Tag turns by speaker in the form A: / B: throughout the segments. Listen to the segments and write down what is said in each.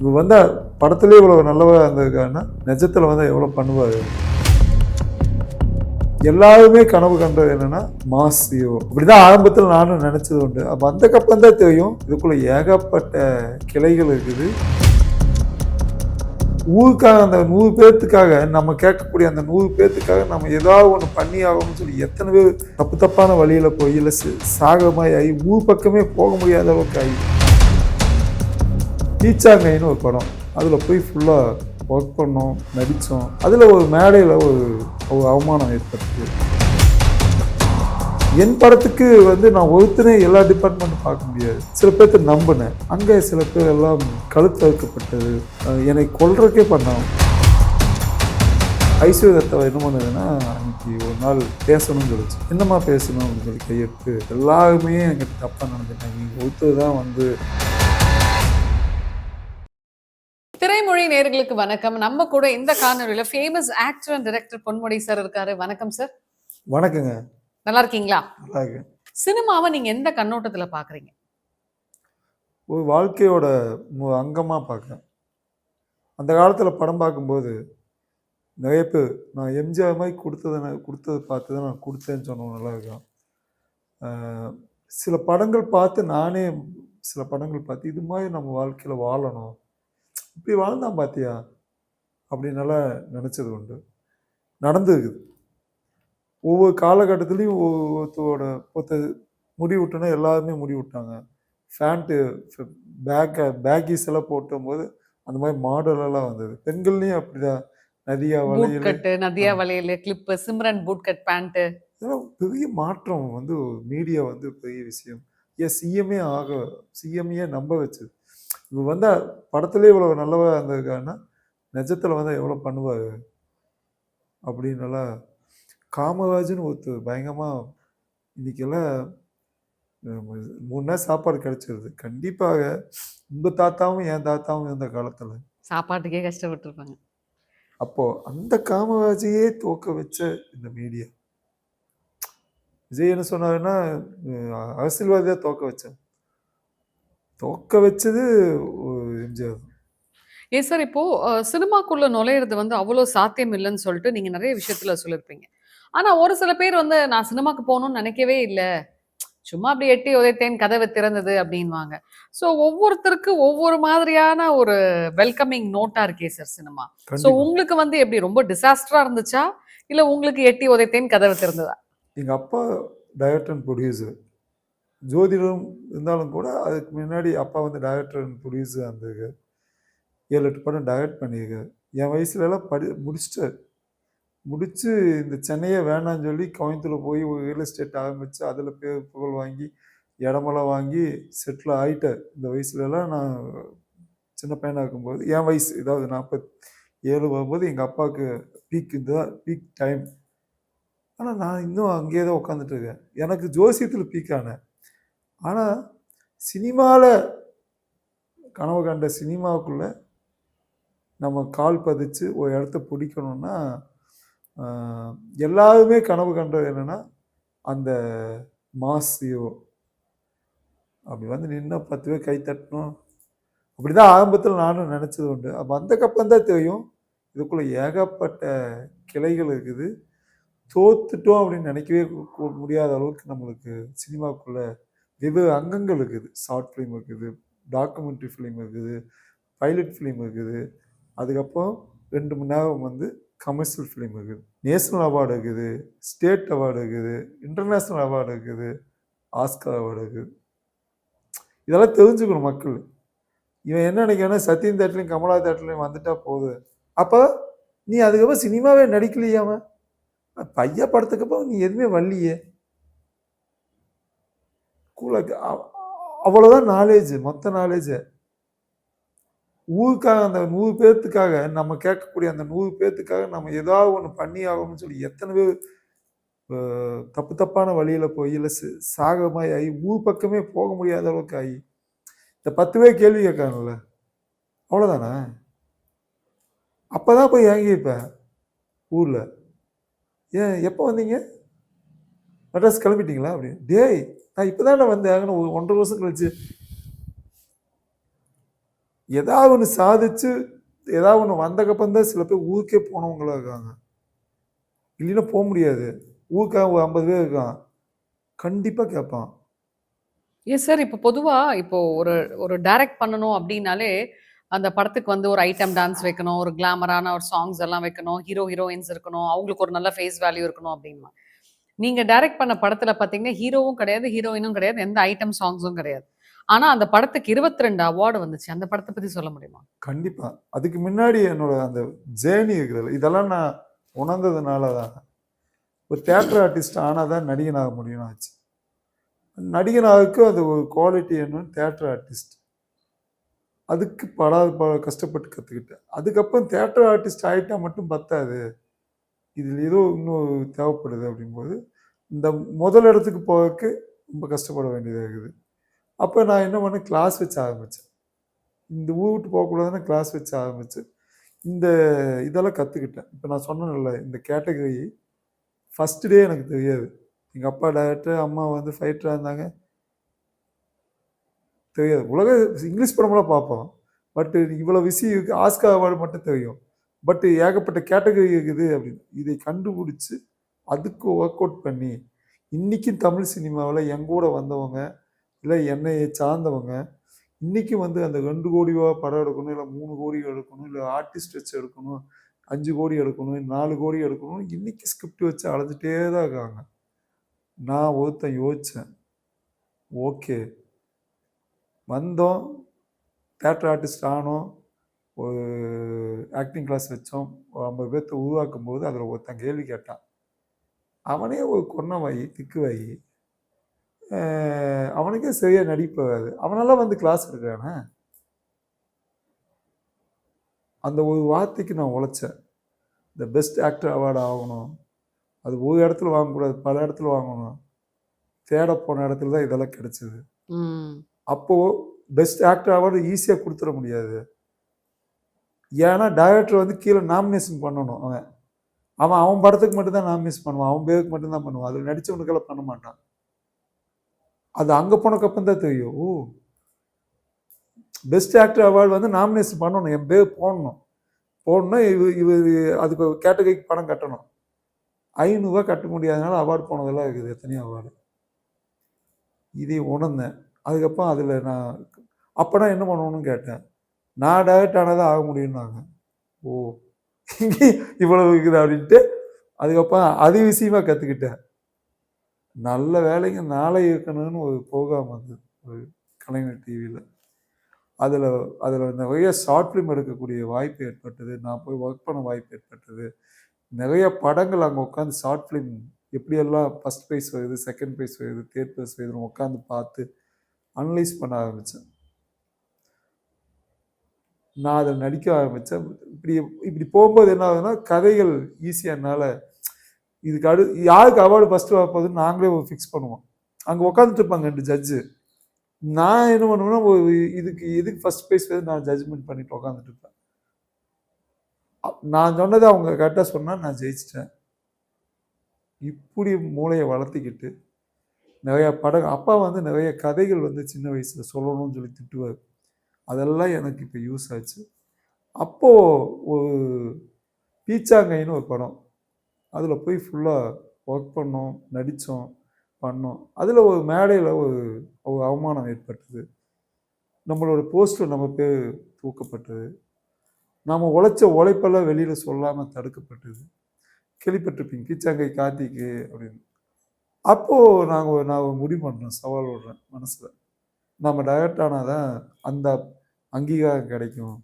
A: இப்போ வந்தால் படத்துலேயே இவ்வளோ நல்லவராக இருந்திருக்காருன்னா நிஜத்தில் வந்து எவ்வளோ பண்ணுவார்? எல்லாருமே கனவு கண்டது என்னன்னா மாஸ் ஹீரோ. இப்படிதான் ஆரம்பத்தில் நானும் நினச்சது உண்டு. அப்போ அந்த தான் தெரியும் இதுக்குள்ளே ஏகப்பட்ட கிளைகள் இருக்குது. ஊருக்காக அந்த நூறு பேர்த்துக்காக நம்ம கேட்கக்கூடிய அந்த நூறு பேர்த்துக்காக நம்ம ஏதாவது ஒன்று பண்ணி ஆகணும்னு சொல்லி எத்தனை பேர் தப்பு தப்பான வழியில போய் இல்லை சாகமாய் ஆகி ஊர் பக்கமே போக முடியாத அளவுக்கு ஆகி. டீச்சாங்கைன்னு ஒரு படம். அதில் போய் ஃபுல்லாக ஒர்க் பண்ணோம் நடித்தோம் அதில் ஒரு மேடையில் ஒரு ஒரு அவமானம் ஏற்பட்டுச்சு. என் படத்துக்கு வந்து நான் ஒருத்தனே எல்லா டிபார்ட்மெண்ட்டும் பார்க்க முடியாது. சில பேர்த்த நம்பினேன். அங்கே சில பேர் எல்லாம் கழுத்து வைக்கப்பட்டது என்னை கொல்றதுக்கே பண்ணாங்க. ஐஸ்வர்யத்தை என்ன பண்ணுதுன்னா அன்னைக்கு ஒரு நாள் பேசணும்னு சொல்லிச்சு. என்னம்மா பேசணும் அப்படின்னு சொல்லி கையெடுத்து எல்லாருமே எங்களுக்கு தப்பாக நடந்துட்டாங்க. நீங்கள் ஒருத்தர் தான் வந்து
B: திரைமொழி நேயர்களுக்கு வணக்கம். நம்ம கூட இந்த காணொலியில famous actor and director Ponmudi sir இருக்காரு. வணக்கம் சார்
A: வணக்கங்க.
B: நல்லா இருக்கீங்களா? சினிமாவை நீங்க எந்த கண்ணோட்டத்துல பாக்குறீங்க?
A: ஒரு வாழ்க்கையோட மு- அங்கமா பார்க்குறேன் அந்த காலத்தில் படம் பார்க்கும்போது நிறைய பேர் நான் எம்ஜிஆர் மாதிரி கொடுத்ததை நான் கொடுத்ததை பார்த்து தான் நான் கொடுத்தேன்னு சொன்னவங்க நல்லா இருக்கும் சில படங்கள் பார்த்து நானே சில படங்கள் பார்த்து இது மாதிரி நம்ம வாழ்க்கையில் வாழணும். இப்படி வாழ்ந்தான் பார்த்தியா அப்படின்னு நல்லா நினச்சது உண்டு. நடந்துருக்குது ஒவ்வொரு காலகட்டத்துலேயும் ஒவ்வொருத்தரோட ஒருத்தர் முடி விட்டோன்னா எல்லாருமே முடி விட்டாங்க ஃபேண்ட்டு பேக்கை பேக்கீஸ் எல்லாம் போட்டும்போது அந்த மாதிரி மாடல் எல்லாம் வந்தது. பெண்கள்லையும் அப்படிதான். நதியா வளையல்
B: கட்டு நதியா வளையல் clip Simran boot cut pant
A: இதெல்லாம் பெரிய மாற்றம் வந்து மீடியா வந்து பெரிய விஷயம். ஏன் சிஎம்ஏ ஆக சிஎம்ஏ நம்ப வச்சது. இப்போ வந்தால் படத்துலேயே இவ்வளோ நல்லவா இருந்திருக்காருன்னா நிஜத்தில் வந்து எவ்வளோ பண்ணுவார்? அப்படின்னு நல்லா காமராஜ்னு ஒருத்தர் பயங்கரமாக இன்னைக்கெல்லாம் நம்ம மூணு நேரம் சாப்பாடு கிடைச்சிருது. கண்டிப்பாக உங்கள் தாத்தாவும் என் தாத்தாவும் இருந்த காலத்தில்.
B: சாப்பாட்டுக்கே கஷ்டப்பட்டிருப்பாங்க.
A: அப்போது அந்த காமராஜையே தோக்க வச்ச இந்த மீடியா விஜய் என்ன சொன்னாருன்னா அஹ் அரசியல்வாதியா தோக்க வச்சேன் தோக்க வச்சது எம்ஜிஆர்.
B: ஏன் சார் இப்போ சினிமாக்குள்ள நுழையிறது வந்து அவ்வளவு சாத்தியம் இல்லைன்னு சொல்லிட்டு நீங்க நிறைய விஷயத்துல சொல்லியிருப்பீங்க ஆனா ஒரு சில பேர் வந்து நான் சினிமாக்கு போகணும்னு நினைக்கவே இல்லை. சும்மா அப்படி எட்டி உதைத்தேன் கதவு திறந்தது அப்படின்வாங்க ஸோ ஒவ்வொருத்தருக்கு ஒவ்வொரு மாதிரியான ஒரு வெல்கமிங் நோட்டா இருக்கே சார் சினிமா. ஸோ உங்களுக்கு வந்து எப்படி ரொம்ப டிசாஸ்டரா இருந்துச்சா? இல்ல உங்களுக்கு எட்டி உதைத்தேன் கதவு திறந்ததா?
A: எங்கள் அப்பா டைரக்டர் அண்ட் ப்ரொடியூசர் ஜோதிடம் இருந்தாலும் கூட அதுக்கு முன்னாடி அப்பா வந்து டைரக்டர் அண்ட் ப்ரொடியூசர் இருந்திருக்கு ஏழு எட்டு படம் டைரக்ட் பண்ணியிருக்காரு. என் வயசுலலாம் படி முடிச்சிட்டார் முடித்து இந்த சென்னையே வேணான்னு சொல்லி கோயம்புத்தூர் போய் ஒரு ரியல் எஸ்டேட் ஆரம்பித்து அதில் பேர் புகழ் வாங்கி இடமெல்லாம் வாங்கி செட்டில் ஆயிட்டார் இந்த வயசுலலாம் நான் சின்ன பையனாக இருக்கும்போது என் வயசு இதாவது நாற்பத் ஏழு வரும்போது எங்கள் அப்பாவுக்கு பீக் இந்த பீக் டைம் ஆனால் நான் இன்னும் அங்கேயே தான் உட்காந்துட்டு இருக்கேன். எனக்கு ஜோசியத்தில் பீக் ஆனேன். ஆனால் சினிமாவில் கனவு கண்ட சினிமாவுக்குள்ளே நம்ம கால் பதிச்சு ஒரு இடத்த பிடிக்கணும்னா எல்லாருமே கனவு கண்டது என்னென்னா அந்த மாஸ் ஹீரோ. அப்படி வந்து நின்று பத்து பேர் கை தட்டணும். அப்படி தான் ஆரம்பத்தில் நானும் நினச்சது உண்டு. அப்போ அந்த தான் தெரியும். இதுக்குள்ளே ஏகப்பட்ட கிளைகள் இருக்குது. தோத்துட்டோம் அப்படின்னு நினைக்கவே கூ- முடியாத அளவுக்கு நம்மளுக்கு சினிமாவுக்குள்ளே வெவ்வேறு அங்கங்கள் இருக்குது. ஷார்ட் ஃபிலிம் இருக்குது டாக்குமெண்ட்ரி ஃபிலிம் இருக்குது பைலட் ஃபிலிம் இருக்குது. அதுக்கப்புறம் ரெண்டு மணி நேரம் வந்து கமர்ஷியல் ஃபிலிம் இருக்குது. நேஷ்னல் அவார்டு இருக்குது ஸ்டேட் அவார்டு இருக்குது இன்டர்நேஷ்னல் அவார்டு இருக்குது ஆஸ்கர் அவார்டு இருக்குது. இதெல்லாம் தெரிஞ்சுக்கணும் மக்கள். இவன் என்ன நினைக்கிறானா சத்யன் தேட்டர்லையும் கமலா தேட்டர்லையும் வந்துட்டா போதும். அப்போ நீ அதுக்கப்புறம் சினிமாவே நடிக்கலையாம பையா படத்துக்கு அப்புறம் நீ எதுவுமே வரலையே. கூலாக்கு அவ்வளோதான் நாலேஜ் மொத்த நாலேஜ் ஊருக்காக அந்த நூறு பேர்த்துக்காக நம்ம கேட்கக்கூடிய அந்த நூறு பேர்த்துக்காக நம்ம ஏதாவது ஒன்று பண்ணி ஆகணும்னு சொல்லி எத்தனை பேர் தப்பு தப்பான வழியில் போய் இல்லை சாகமாய் ஆகி ஊர் பக்கமே போக முடியாத அளவுக்கு ஆகி இந்த பத்து பேர் கேள்வி கேட்காங்கல்ல அவ்வளோதானே அப்பதான் போய் இறங்கியிருப்பேன் ஊரில். ஏன் எப்போ வந்தீங்க? மெட்ராஸ் கிளம்பிட்டீங்களா அப்படின்னு. டேய் நான் இப்போதான் வந்தேன். ஆகணும் ஒரு ஒன்றரை வருஷம் கழிச்சு. ஏதாவது ஒன்று சாதிச்சு ஏதாவது ஒன்று வந்தக்கப்புறந்தான் சில பேர் ஊருக்கே போனவங்களா இருக்காங்க. இல்லைன்னா போக முடியாது. ஊருக்காக ஒரு ஐம்பது பேர் இருக்கான். கண்டிப்பாக கேட்பான்.
B: எஸ் சார் இப்போ பொதுவாக இப்போ ஒரு ஒரு டைரக்ட் பண்ணணும் அப்படின்னாலே அந்த படத்துக்கு வந்து ஒரு ஐட்டம் டான்ஸ் வைக்கணும் ஒரு கிளாமரான ஒரு சாங்ஸ் எல்லாம் வைக்கணும் ஹீரோ ஹீரோயின்ஸ் இருக்கணும் அவங்களுக்கு ஒரு நல்ல ஃபேஸ் வேல்யூ இருக்கணும் அப்படின்னா நீங்கள் டைரக்ட் பண்ண படத்தில் பார்த்தீங்கன்னா ஹீரோவும் கிடையாது ஹீரோயினும் கிடையாது எந்த ஐட்டம் சாங்ஸும் கிடையாது. ஆனால் அந்த படத்துக்கு இருபத்தி ரெண்டு அவார்டு வந்துச்சு. அந்த படத்தை பற்றி சொல்ல முடியுமா?
A: கண்டிப்பாக அதுக்கு முன்னாடி என்னோட அந்த ஜேர்னி இருக்கிறது இதெல்லாம் நான் உணர்ந்ததுனால தான். ஒரு தேட்டர் ஆர்டிஸ்ட் ஆனால் தான் நடிகனாக முடியும்னு ஆச்சு. நடிகனாவுக்கு அது ஒரு குவாலிட்டி என்னன்னு தேட்டர் ஆர்டிஸ்ட் அதுக்கு பல பல கஷ்டப்பட்டு கற்றுக்கிட்டேன் அதுக்கப்புறம் தேட்டர் ஆர்டிஸ்ட் ஆகிட்டா மட்டும் பத்தாது. இதில் ஏதோ இன்னும் தேவைப்படுது அப்படிங்கும்போது இந்த முதல் இடத்துக்கு போகிறதுக்கு ரொம்ப கஷ்டப்பட வேண்டியதாக இருக்குது. அப்போ நான் என்ன பண்ணேன்? கிளாஸ் வச்சு ஆரம்பித்தேன் இந்த ஊர் விட்டு போகக்கூடாதுன்னு கிளாஸ் வச்சு ஆரம்பித்தேன் இந்த இதெல்லாம் கற்றுக்கிட்டேன் இப்போ நான் சொன்னேன்ல இந்த கேட்டகரி ஃபஸ்ட்டு டே எனக்கு தெரியாது. எங்கள் அப்பா டேரக்டர் அம்மா வந்து ஃபைட்டராக இருந்தாங்க. தெரியாது. உலக இங்கிலீஷ் படமெல்லாம் பார்ப்போம். பட் இவ்வளோ விஷயம் இருக்குது ஆஸ்கா அவார்டு மட்டும் தெரியும். பட் ஏகப்பட்ட கேட்டகரி இருக்குது அப்படின்னு. இதை கண்டுபிடிச்சி அதுக்கு ஒர்க் அவுட் பண்ணி இன்றைக்கும் தமிழ் சினிமாவில் என் கூட வந்தவங்க இல்லை என்னை சார்ந்தவங்க இன்றைக்கும் வந்து அந்த ரெண்டு கோடி ரூபா படம் எடுக்கணும் இல்லை மூணு கோடி எடுக்கணும் இல்லை ஆர்டிஸ்ட் வச்சு எடுக்கணும் அஞ்சு கோடி எடுக்கணும் நாலு கோடி எடுக்கணும் இன்றைக்கி ஸ்கிரிப்ட் வச்சு அலைஞ்சிட்டே தான் இருக்காங்க. நான் ஒருத்தன் யோசித்தேன் ஓகே வந்தோம் தேட்டர் ஆர்டிஸ்ட் ஆனோம் ஒரு ஆக்டிங் கிளாஸ் வச்சோம் ஐம்பது பேர்த்த உருவாக்கும் போது அதில் ஒருத்தன் கேள்வி கேட்டான். அவனே ஒரு கொன்னவாயி திக்குவாயி அவனுக்கே சரியாக நடிப்பு வராது. அவனெல்லாம் வந்து கிளாஸ் எடுக்கிறானே? அந்த ஒரு வார்த்தைக்கு நான் உழைச்சேன். இந்த பெஸ்ட் ஆக்டர் அவார்டு ஆகணும். அது ஒரு இடத்துல வாங்கக்கூடாது பல இடத்துல வாங்கணும். தேட போன இடத்துல தான் இதெல்லாம் கிடைச்சிது. அப்போது பெஸ்ட் ஆக்டர் அவார்டு ஈஸியாக கொடுத்துட முடியாது. ஏன்னா டைரக்டர் வந்து கீழே நாமினேஷன் பண்ணணும் அவன். அவன் அவன் படத்துக்கு மட்டும்தான் நாமினேஷன் பண்ணுவான். அவன் பேருக்கு மட்டும்தான் பண்ணுவான். அதில் நடித்தவனுக்கெல்லாம் பண்ண மாட்டான். அது அங்கே போனக்கப்புறம் தான் தெரியும். ஓ. பெஸ்ட் ஆக்டர் அவார்டு வந்து நாமினேஷன் பண்ணணும். என் பேர் போடணும். போடணும்னா இவ இவ அதுக்கு கேட்டகரிக்கு பணம் கட்டணும். ஐநூறுரூவா கட்ட முடியாதனால அவார்டு போனதெல்லாம் இருக்குது. எத்தனையோ அவார்டு இதை உணர்ந்தேன். அதுக்கப்புறம் அதில் நான் அப்போனா என்ன பண்ணணும்னு கேட்டேன். நான் டைரக்ட் ஆனதான் ஆக முடியும்னாங்க. ஓ. இங்கே இவ்வளவு இருக்குது அப்படின்ட்டு அதுக்கப்புறம் அது விஷயமா கற்றுக்கிட்டேன் நல்ல வேலைங்க நாளை இருக்கணும்னு ஒரு ப்ரோக்ராம் வந்து ஒரு கலைஞர் டிவியில் அதில் அதில் நிறைய ஷார்ட் ஃபிலிம் எடுக்கக்கூடிய வாய்ப்பு ஏற்பட்டது நான் போய் ஒர்க் பண்ண வாய்ப்பு ஏற்பட்டது. நிறைய படங்கள் அங்கே உட்காந்து ஷார்ட் ஃபிலிம் எப்படியெல்லாம் ஃபஸ்ட் ப்ரைஸ் வருது செகண்ட் ப்ரைஸ் வருது தேர்ட் ப்ரைஸ் வருதுன்னு உட்காந்து பார்த்து அனலைஸ் பண்ண ஆரம்பித்தேன் நான் அதில் நடிக்க ஆரம்பித்தேன் இப்படி இப்படி போகும்போது என்ன ஆகுதுன்னா கதைகள் ஈஸியாக என்னால் இதுக்கு அடு யாருக்கு அவார்டு ஃபஸ்ட்டு வரப்போகுதுன்னு நாங்களே ஃபிக்ஸ் பண்ணுவோம். அங்கே உட்காந்துட்டு இருப்பாங்க ரெண்டு ஜட்ஜு நான் என்ன பண்ணுவேன்னா இதுக்கு எதுக்கு ஃபஸ்ட் ப்ரைஸ் வந்து நான் ஜட்ஜ்மெண்ட் பண்ணிட்டு உட்காந்துட்டு இருப்பேன். அப்- நான் சொன்னதை அவங்க கரெக்டாக சொன்னால் நான் ஜெயிச்சிட்டேன். இப்படி மூளையை வளர்த்திக்கிட்டு நிறையா படம் அப்பா வந்து நிறைய கதைகள் வந்து சின்ன வயசில் சொல்லணும்னு சொல்லி திட்டுவார். அதெல்லாம் எனக்கு இப்போ யூஸ் ஆச்சு. அப்போது ஒரு பீச்சாங்கைன்னு ஒரு படம். அதில் போய் ஃபுல்லாக ஒர்க் பண்ணோம் நடித்தோம் பண்ணோம். அதில் ஒரு மேடையில் ஒரு ஒரு அவமானம் ஏற்பட்டது. நம்மளோட போஸ்டர் நம்ம பேர் தூக்கப்பட்டது. நாம் உழைச்ச உழைப்பெல்லாம் வெளியில் சொல்லாமல் தடுக்கப்பட்டது. கேள்விப்பட்டிருப்பீங்க பீச்சாங்கை கார்த்திக்கு அப்படின்னு. அப்போது நாங்கள் நான் முடிவு பண்ணுறோம் சவால் விடுறேன் மனசில். நம்ம டைரக்ட் ஆனால் தான் அந்த அங்கீகாரம் கிடைக்கும்.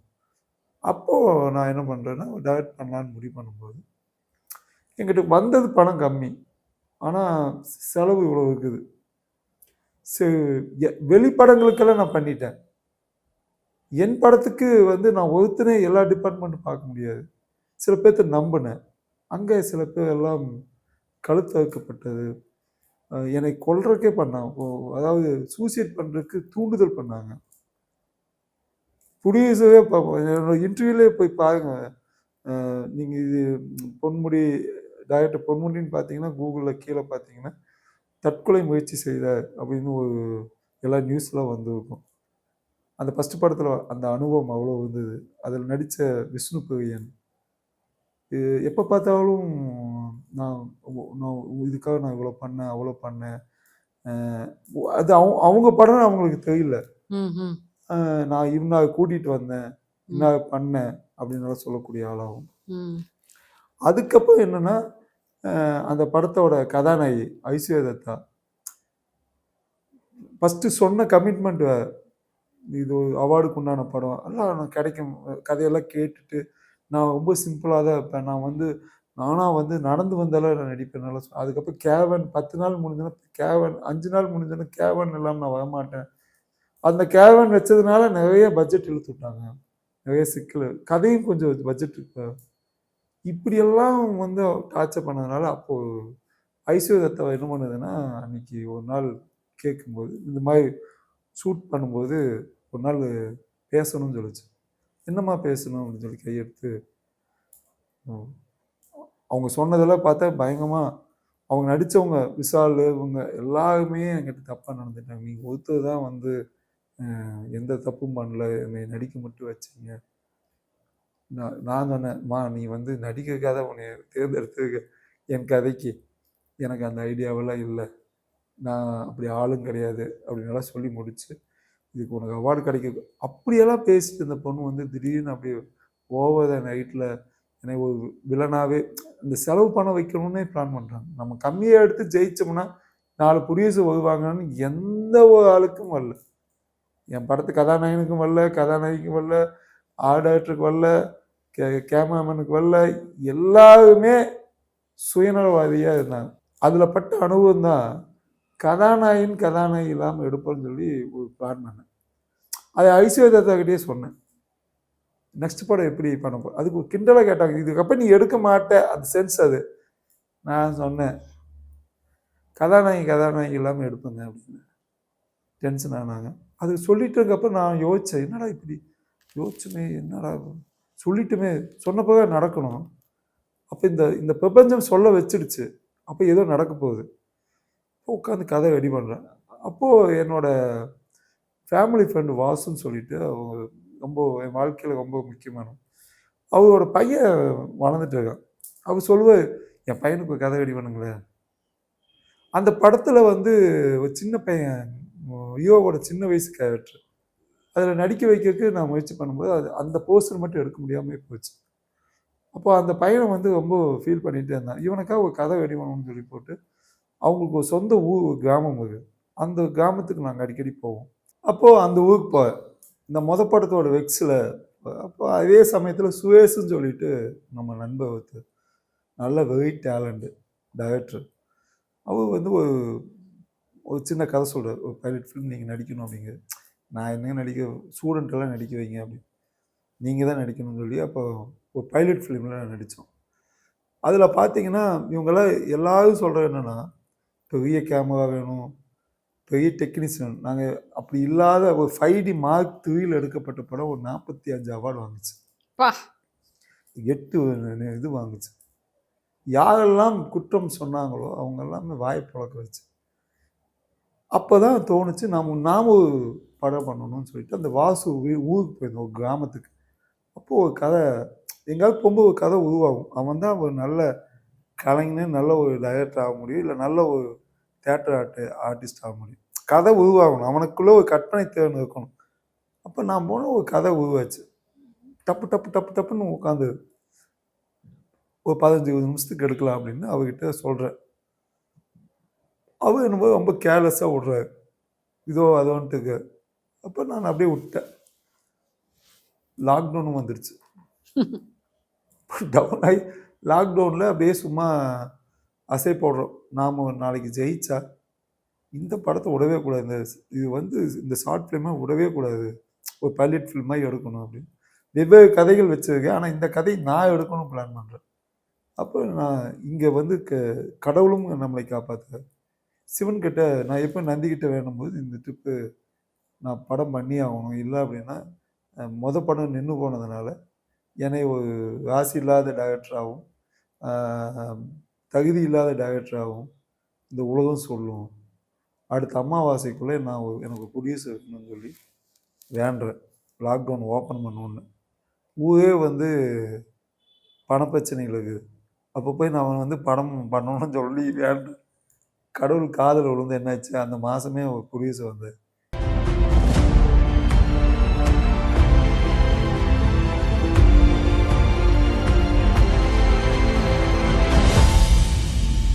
A: அப்போது நான் என்ன பண்ணுறேன்னா டயட் பண்ணலான்னு முடிவு பண்ணும்போது எங்கிட்ட வந்தது பணம் கம்மி. ஆனால் செலவு இவ்வளோ இருக்குது. சரி வெளிப்படங்களுக்கெல்லாம் நான் பண்ணிட்டேன். என் படத்துக்கு வந்து நான் ஒருத்தனே எல்லா டிபார்ட்மெண்ட்டும் பார்க்க முடியாது. சில பேர்த்த நம்பினேன். அங்கே சில பேர் எல்லாம் கழுத்தறுக்கப்பட்டது என்னை கொல்றக்கே பண்ணாங்க. ஓ, அதாவது சூசைட் பண்ணுறதுக்கு தூண்டுதல் பண்ணாங்க. ப்ரொடியூசரே என்னோட இன்டர்வியூலே போய் பாருங்கள் நீங்கள் இது பொன்முடி டைரக்டர் பொன்முடின்னு பார்த்தீங்கன்னா கூகுளில் கீழே பார்த்தீங்கன்னா தற்கொலை முயற்சி செய்தார் அப்படின்னு ஒரு எல்லா நியூஸ்லாம் வந்திருக்கும் அந்த ஃபஸ்ட்டு படத்தில் அந்த அனுபவம் அவ்வளோ இருந்தது. அதில் நடித்த விஷ்ணு பிரியன். எப்போ பார்த்தாலும் நான் நான் இதுக்காக நான் இவ்வளோ பண்ணேன் அவ்வளோ பண்ணேன். அது அவங்க அவங்க படம் அவங்களுக்கு தெரியல. நான் இவனை கூட்டிகிட்டு வந்தேன் என்ன பண்ணேன் அப்படின்னு சொல்லக்கூடிய ஆளாகும். அதுக்கப்புறம் என்னன்னா அந்த படத்தோட கதாநாயகி ஐஸ்வர்யா தத்தா ஃபஸ்ட்டு சொன்ன கமிட்மெண்ட் இது அவார்டுக்கு உண்டான படம். எல்லாம் நான் கிடைக்கும் கதையெல்லாம் கேட்டுட்டு நான் ரொம்ப சிம்பிளாக தான் இருப்பேன். நான் வந்து நானாக வந்து நடந்து வந்தாலும் நான் நடிப்பேன். நல்லா அதுக்கப்புறம் கேவன் பத்து நாள் முடிஞ்சோன்னா கேவன் அஞ்சு நாள் முடிஞ்சோன்னா கேவன் இல்லாமல் நான் வரமாட்டேன். அந்த கேரவன் வச்சதுனால நிறைய பட்ஜெட் இழுத்து விட்டாங்க நிறைய சிக்கல் கதையும் கொஞ்சம் பட்ஜெட் இப்படியெல்லாம் வந்து டார்ச்சர் பண்ணதுனால அப்போது ஐஸ்வர்யா தத்தவை என்ன பண்ணுதுன்னா அன்னைக்கு ஒரு நாள் கேட்கும்போது இந்த மாதிரி ஷூட் பண்ணும்போது ஒரு நாள் பேசணும்னு சொல்லிச்சு. என்னம்மா பேசணும்? அப்படின்னு சொல்லி கையெடுத்து அவங்க சொன்னதெல்லாம் பார்த்தா பயங்கரமாக அவங்க நடித்தவங்க விஷால் இவங்க எல்லாருமே என்கிட்ட தப்பாக நடந்துட்டாங்க. நீங்கள் ஒருத்தர் தான் வந்து எந்த தப்பும் பண்ணல. என்னை நடிக்க மட்டும் வச்சீங்க. நான் நான் சொன்னேன் மா நீ வந்து நடிக்கிறதுக்காக உன்னை தேர்ந்தெடுத்து என் கதைக்கு எனக்கு அந்த ஐடியாவெல்லாம் இல்லை. நான் அப்படி ஆளும் கிடையாது. அப்படின்னெல்லாம் சொல்லி முடிச்சு இதுக்கு உனக்கு அவார்டு கிடைக்க அப்படியெல்லாம் பேசிட்டு இந்த பொண்ணு வந்து திடீர்னு அப்படி ஓவர் நைட்டில் என்னை ஒரு வில்லனாகவே இந்த செலவு பணம் வைக்கணும்னே பிளான் பண்ணுறாங்க நம்ம கம்மியாக எடுத்து ஜெயிச்சோம்னா நாலு ப்ரொடியூசர் வருவாங்கன்னு எந்த ஒரு ஆளுக்கும் வரல. என் படத்து கதாநாயகனுக்கும் வரல கதாநாயகிக்கும் வரல ஆர்ட் வரல கே கேமராமேனுக்கு வரல எல்லாருமே சுயநலவாதியாக இருந்தாங்க. அதில் பட்ட அனுபவம் தான் கதாநாயகன் கதாநாயகி இல்லாமல் எடுப்போம்னு சொல்லி ஒரு பிளான் பண்ணேன். அது ஐஸ்வர்யா தத்தாக்கிட்டே சொன்னேன். நெக்ஸ்ட் படம் எப்படி பண்ண போ அதுக்கு கிண்டலாக கேட்டாங்க இதுக்கப்புறம் நீ எடுக்க மாட்டேன் அந்த சென்ஸ் அது. நான் சொன்னேன் கதாநாயகி கதாநாயகி இல்லாமல் எடுப்பேங்க அப்படின்னு. டென்ஷன் ஆனாங்க. அது சொல்லிட்டதுக்கப்புறம் நான் யோசித்தேன் என்னடா இப்படி? யோசிச்சுமே என்னடா சொல்லிட்டுமே சொன்னப்போவே நடக்கணும். அப்போ இந்த இந்த பிரபஞ்சம் சொல்ல வச்சிடுச்சு. அப்போ ஏதோ நடக்க போகுது. உட்காந்து கதை ரெடி பண்ணுறேன் அப்போது என்னோட ஃபேமிலி ஃப்ரெண்டு வாசுன்னு சொல்லிட்டு அவங்க ரொம்ப என் வாழ்க்கையில் ரொம்ப முக்கியமான அவரோட பையன் வளர்ந்துட்டு இருக்கான். அவர் சொல்லுவார் என் பையனுக்கு கதை ரெடி பண்ணுங்களேன். அந்த படத்தில் வந்து ஒரு சின்ன பையன் யோவோட சின்ன வயசு கேரக்டர் அதில் நடிக்க வைக்கிறதுக்கு நான் முயற்சி பண்ணும்போது அது அந்த போஸ்டர் மட்டும் எடுக்க முடியாமல் போச்சு. அப்போ அந்த பையனை வந்து ரொம்ப ஃபீல் பண்ணிகிட்டே இருந்தான். இவனுக்காக ஒரு கதை வெடிவணும்னு பண்ணணும்னு சொல்லி போட்டு அவங்களுக்கு ஒரு சொந்த ஊர் கிராமம் இருக்குது அந்த கிராமத்துக்கு நாங்கள் அடிக்கடி போவோம். அப்போது அந்த ஊருக்கு போ இந்த மொத படத்தோட வெக்ஸில் அப்போ அதே சமயத்தில் சுவேஷுன்னு சொல்லிட்டு நம்ம நண்பர் ஒருத்தர். நல்ல வெரி டேலண்ட்டு டைரக்டர் அவர் வந்து ஒரு ஒரு சின்ன கதை சொல்கிறார் ஒரு பைலட் ஃபிலிம் நீங்கள் நடிக்கணும் அப்படிங்க நான் என்னங்க நடிக்க ஸ்டூடெண்ட் எல்லாம் நடிக்க வைங்க அப்படி நீங்கள் தான் நடிக்கணும்னு சொல்லி அப்போ ஒரு பைலட் ஃபிலிமில் நடித்தோம் அதில் பார்த்தீங்கன்னா இவங்கெல்லாம் எல்லாரும் சொல்கிறது என்னென்னா பெரிய கேமரா வேணும் பெரிய டெக்னீஷியன் நாங்கள் அப்படி இல்லாத ஒரு ஃபைவ் டி மார்க் த்ரீயில் எடுக்கப்பட்ட படம் ஒரு நாற்பத்தி அஞ்சு அவார்டு வாங்குச்சு. எட்டு இது வாங்குச்சு. யாரெல்லாம் குற்றம் சொன்னாங்களோ அவங்க எல்லாமே வாயை பழக்க வச்சு. அப்போ தான் தோணுச்சு நாம் நாம் ஒரு படம் பண்ணணும்னு சொல்லிட்டு அந்த வாசு ஊருக்கு போயிருந்தோம் ஒரு கிராமத்துக்கு. அப்போது ஒரு கதை எங்கேயாவது போகும்போது ஒரு கதை உருவாகும். அவன் தான் ஒரு நல்ல கலைஞர் நல்ல ஒரு டைரக்டர் ஆக முடியும் இல்லை நல்ல ஒரு தேட்டர் ஆர்ட் ஆர்டிஸ்ட் ஆக முடியும். கதை உருவாகணும். அவனுக்குள்ளே ஒரு கற்பனை திறன் இருக்கணும். அப்போ நான் போன ஒரு கதை உருவாச்சு. டப்பு டப்பு டப்பு டப்புன்னு உட்காந்து ஒரு பதினஞ்சு இருபது நிமிஷத்துக்கு எடுக்கலாம் அப்படின்னு அவர்கிட்ட சொல்கிறேன் அவர் என்னமோ ரொம்ப கேர்லெஸ்ஸாக விட்றாரு. இதோ அதோன்ட்டுக்கு. அப்போ நான் அப்படியே விட்டேன். லாக்டவுனும் வந்துருச்சு. டவுன் ஆகி லாக்டவுனில் அப்படியே சும்மா அசை போடுறோம். நாம் நாளைக்கு ஜெயிச்சா இந்த படத்தை விடவே கூடாது. இந்த இது வந்து இந்த ஷார்ட் ஃபிலிமாக விடவே கூடாது. ஒரு பைலட் ஃபில்மாக எடுக்கணும் அப்படின்னு. வெவ்வேறு கதைகள் வச்சுருக்கேன். ஆனால் இந்த கதையை நான் எடுக்கணும் பிளான் பண்ணுறேன் அப்போ நான் இங்கே வந்து க கடவுளும் நம்மளை காப்பாற்றுறேன் சிவன் கிட்ட நான் எப்போ நந்திக்கிட்ட வேணும்போது இந்த ட்ரிப்பு நான் படம் பண்ணி ஆகணும். இல்லை அப்படின்னா மொதல் மொத படம் நின்று போனதுனால என்னை ஒரு ராசி இல்லாத டைரக்டராகவும் தகுதி இல்லாத டைரக்டராகவும் இந்த உலகம் சொல்லும். அடுத்த அமாவாசைக்குள்ளே நான் எனக்கு ப்ரொடியூசர் இருக்கணும்னு சொல்லி வேண்டுறேன். லாக்டவுன் ஓப்பன் பண்ணணுன்னு ஊரே வந்து பணப்பிரச்சனைகள் இருக்குது. அப்போ போய் நான் வந்து படம் பண்ணணும்னு சொல்லி வேண்டேன் கடவுள் காதில் விழுந்து என்னாச்சு? அந்த மாதமே ஒரு ப்ரொடியூசர் வந்து